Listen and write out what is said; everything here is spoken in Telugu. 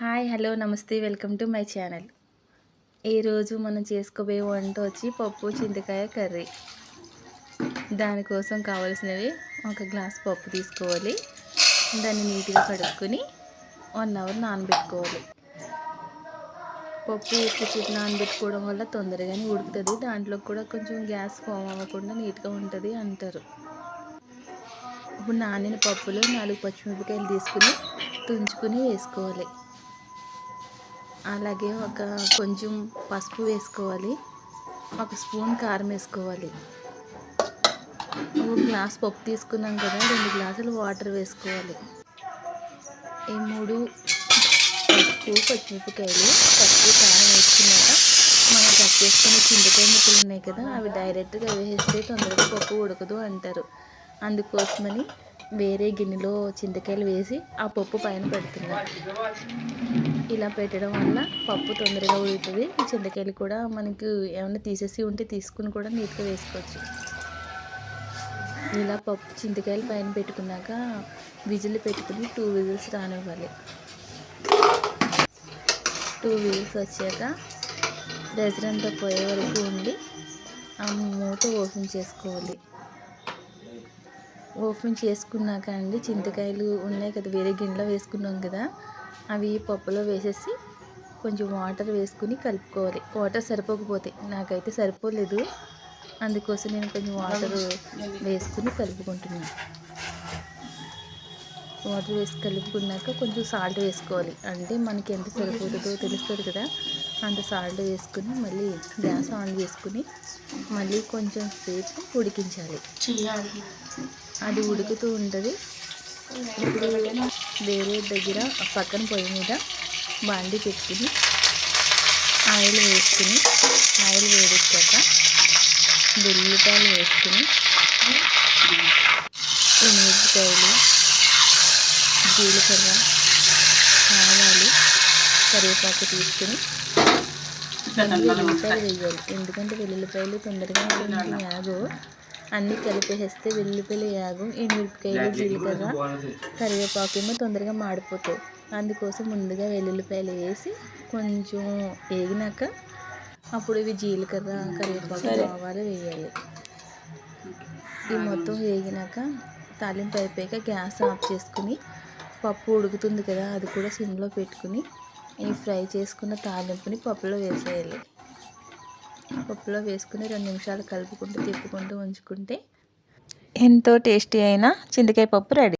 హాయ్ హలో నమస్తే వెల్కమ్ టు మై ఛానల్. ఈరోజు మనం చేసుకోబోయే వంట వచ్చి పప్పు చింతకాయ కర్రీ. దానికోసం కావలసినవి ఒక గ్లాస్ పప్పు తీసుకోవాలి. దాన్ని నీట్గా కడుక్కొని వన్ అవర్ నానబెట్టుకోవాలి. పప్పు ఎక్కువసేపు నానబెట్టుకోవడం వల్ల తొందరగానే ఉడుకుతుంది. దాంట్లో కూడా కొంచెం గ్యాస్ ఫామ్ అవ్వకుండా నీట్గా ఉంటుంది అంటారు. ఇప్పుడు నానిన పప్పులో నాలుగు పచ్చిమిరపకాయలు తీసుకుని తుంచుకుని వేసుకోవాలి. అలాగే ఒక కొంచెం పసుపు వేసుకోవాలి. ఒక స్పూన్ కారం వేసుకోవాలి. ఒక గ్లాస్ పప్పు తీసుకున్నాం కదా రెండు గ్లాసులు వాటర్ వేసుకోవాలి. ఈ మూడు పసుపు పచ్చిమిరపకాయలు పసుపు కారం వేసుకున్నాక మనం కట్ చేసుకునే చింతకాయ ముక్కలు ఉన్నాయి కదా అవి డైరెక్ట్గా వేస్తే తొందరగా పప్పు ఉడకదు అంటారు. అందుకోసమని వేరే గిన్నెలో చింతకాయలు వేసి ఆ పప్పు పైన పెడుతున్నాం ఇలా పెట్టడం వల్ల పప్పు తొందరగా ఉడుతుంది చింతకాయలు కూడా మనకు ఏమైనా తీసేసి ఉంటే తీసుకుని కూడా నీట్గా వేసుకోవచ్చు. ఇలా పప్పు చింతకాయలు పైన పెట్టుకున్నాక విజిల్ పెట్టుకుని టూ విజిల్స్ రానివ్వాలి. టూ విజిల్స్ వచ్చాక అంతా పోయే వరకు ఉండి ఆ మూత ఓపెన్ చేసుకోవాలి. ఓపెన్ చేసుకున్నాక అండి చింతకాయలు ఉన్నాయి కదా వేరే గిన్నెలో వేసుకున్నాం కదా అవి పప్పులో వేసేసి కొంచెం వాటర్ వేసుకుని కలుపుకోవాలి. వాటర్ సరిపోకపోతే నాకైతే సరిపోలేదు. అందుకోసం నేను కొంచెం వాటర్ వేసుకుని కలుపుకుంటున్నాను. వాటర్ వేసి కలుపుకున్నాక కొంచెం సాల్ట్ వేసుకోవాలి. అంటే మనకి ఎంత సరిపోతుందో తెలుస్తుంది కదా. అంత సాల్ట్ వేసుకుని మళ్ళీ గ్యాస్ ఆన్ చేసుకుని మళ్ళీ కొంచెం సేపు ఉడికించాలి. అది ఉడుకుతూ ఉంటుంది. ఇప్పుడు వేరే దగ్గర పక్కన పొయ్యి మీద బాండి పెట్టుకుని ఆయిల్ వేసుకుని ఆయిల్ వేడెక్కాక వెల్లిపాయలు వేసుకుని మిరపకాయలు జీలకర్ర ఆవాలు కరివేపాకు తీసుకుని వెల్లుల్లిపాయలు వేయాలి. ఎందుకంటే వెల్లుల్లిపాయలు తొందరగా యాగో అన్నీ కలిపేసేస్తే వెల్లుల్లిపాయలు యాగం ఎండుమిరపకాయలు జీలకర్ర కరివేపాకు ఏమో తొందరగా మాడిపోతాయి. అందుకోసం ముందుగా వెల్లుల్లిపాయలు వేసి కొంచెం వేగినాక అప్పుడు ఇవి జీలకర్ర కరివేపాకు ఆవాలు వేయాలి. ఈ మొత్తం వేగినాక తాలింపు అయిపోయాక గ్యాస్ ఆఫ్ చేసుకుని పప్పు ఉడుకుతుంది కదా అది కూడా సిమ్లో పెట్టుకుని ఈ ఫ్రై చేసుకున్న తాలింపుని పప్పులో వేసేయాలి. పప్పులో వేసుకుని రెండు నిమిషాలు కలుపుకుంటూ తిప్పుకుంటూ ఉంచుకుంటే ఎంతో టేస్టీ అయిన చింతకాయ పప్పు రెడీ.